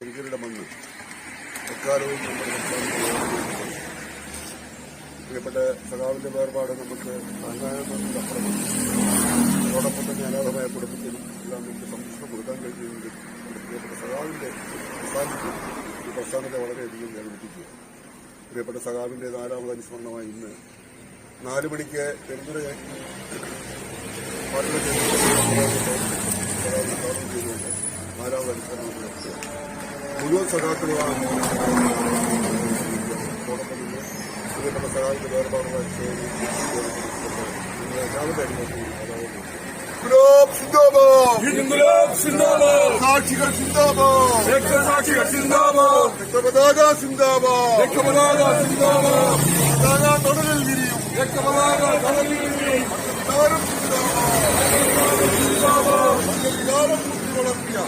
ഭീകരയുടെ മണ്ണ്. എക്കാലവും നമ്മുടെ പ്രിയപ്പെട്ട സഖാവിന്റെ വേർപാട് നമുക്ക് താങ്ങാവുന്നതിനപ്പുറമാണ് അതോടൊപ്പം തന്നെ അനാഥമായ കുടുംബത്തിനും എല്ലാം നമുക്ക് സംരക്ഷണം കൊടുക്കാൻ കഴിയുമെങ്കിൽ പ്രിയപ്പെട്ട സഖാവിന്റെ പ്രസ്ഥാനത്തിൽ ഈ പ്രസ്ഥാനത്തെ വളരെയധികം വേദനിപ്പിക്കുക പ്രിയപ്പെട്ട സഖാവിന്റെ നാലാമത് അനുസ്മരണമായി ഇന്ന് നാലു മണിക്ക് പെരുന്നുരയാക്കി പാട്ടുകൾ ചെയ്തുകൊണ്ട് നാലാമത് അനുസ്മരണം നടത്തുക മുഴുവൻ സഖാക്കളുമാണ് പ്രിയപ്പെട്ട സഖാക്കൾ വേർപാടുമായി എല്ലാവരുടെ അടിമത്തിൽ സാക്ഷികൾ സിന്ദാബാദ്. രക്തപതാക സിന്ദാബാദ്. രക്തപതാക സിന്ദാബാദ്. തുടരിൽ വിരിയും രക്തപതാക കടലിൽ വികാരം സിന്ദാബാദ്. വളർത്തിയ